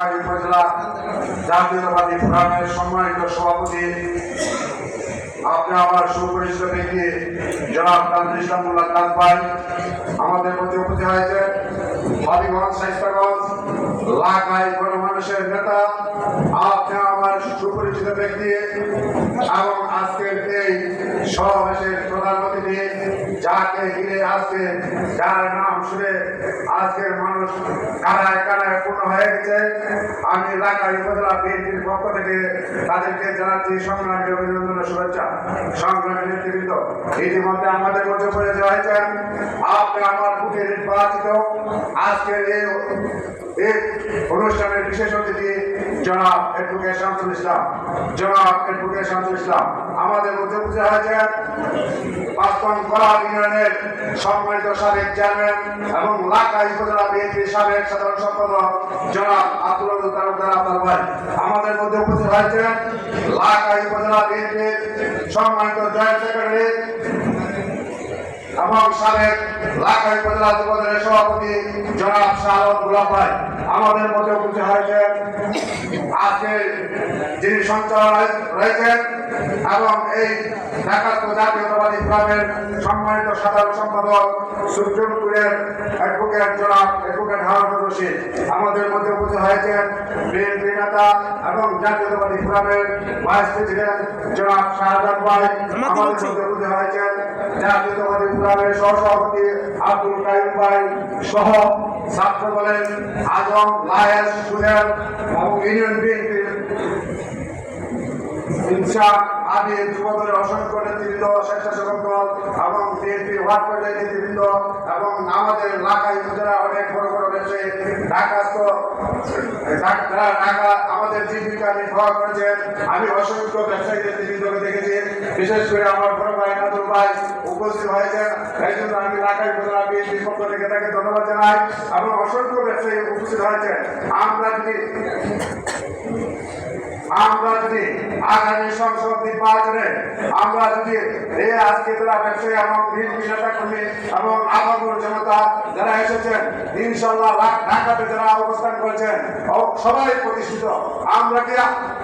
উপজেলা জাতীয়তাবাদী ফোরামের সম্মানিত সভাপতি আপনি আমার সুপরিচিত ব্যক্তি জনাব আমাদের প্রতি উপস্থিত হয়েছে হবিগঞ্জ স্বাস্থ্যগঞ্জ লাখাই গণমানুষের নেতা, আপনি আমার সুপরিচিত ব্যক্তি এবং আজকের এই সমাবেশের প্রধান অতিথি, যাকে ঘিরে আজকে যার নাম শুনে আজকের মানুষ কানায় কানায় পূর্ণ হয়ে গেছে। আমি এলাকার উপজেলা বিএনপির পক্ষ থেকে তাদেরকে জানাচ্ছি সংগ্রামী অভিনন্দন শুভেচ্ছা। সংগ্রামী নেতৃবৃন্দ ইতিমধ্যে আমাদের মধ্যে পরিচিত হয়েছেন আপনি আমার বুকে নির্বাচিত। আজকের এই অনুষ্ঠানের বিশেষ অতিথি জনাব এডভোকেট শামসুল ইসলাম। জনাব এডভোকেট শামসুল ইসলাম, আমাদের মধ্যে উপস্থিত হয়েছেন পাঁচপন করার ইউনিয়নের সম্মানিত সাবেক চেয়ারম্যান এবং লাকাই উপজেলা বিএনপি সাবেক সাধারণ সম্পাদক জনাব আব্দুল তালুকদার আব্দাল ভাই। আমাদের মধ্যে উপস্থিত হয়েছেন লাকাই উপজেলা বিএনপির সম্মানিত জয়েন্ট সেক্রেটারি এবং সাবেক লাখাই উপজেলা যুবদলের সভাপতি জনাব শাহরুখ ভাই আমাদের মধ্যে উপস্থিত হয়েছেন আজকে যিনি সঞ্চালন রয়েছেন এবং এই ঢাকা জাতীয়তাবাদী ক্লাবের সম্মানিত সাধারণ সম্পাদক সুপ্রিমপুরের অ্যাডভোকেট জনাব অ্যাডভোকেট হারুন রশিদ আমাদের মধ্যে উপস্থিত হয়েছেন বিএনপি নেতা এবং জাতীয়তাবাদী ক্লাবের ভাইস প্রেসিডেন্ট জনাব শাহজাদ ভাই। আমাদের মধ্যে উপস্থিত হয়েছেন জাতীয়তাবাদী ক্লাবের সহসভাপতি আব্দুল কাইম ভাই সহ ছাত্র দলের আজম, লায়েস, সুহেল এবং ইউনিয়ন বিএনপি আমাদের অনেক বড় বড় জীবিকা নির্বাহ করেছেন। আমি অসংখ্য ব্যবসায়ী দেখেছি। বিশেষ করে আমার বড় ভাই নাদুর ভাই উপস্থিত হয়েছেন এই জন্য আমি ঢাকায় উপজেলা বিএনপির পক্ষ থেকে তাকে ধন্যবাদ জানাই এবং অসংখ্য ব্যবসায়ী উপস্থিত হয়েছেন আমরা যদি আমরা যদি আগামী সংসদ নির্বাচনে আমরা যদি এই আজকে যারা ব্যবসায়ী এবং বিএনপি নেতা কর্মী এবং আবাবুর জনতা যারা এসেছেন ইনশাল্লাহ লাখ ঢাকাতে যারা অবস্থান করেছেন সবাই প্রতিষ্ঠিত। আমরা কি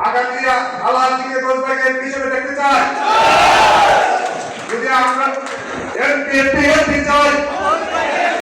আগামী আল্লাহ দিকে গোলবাগে হিসেবে দেখতে চাই?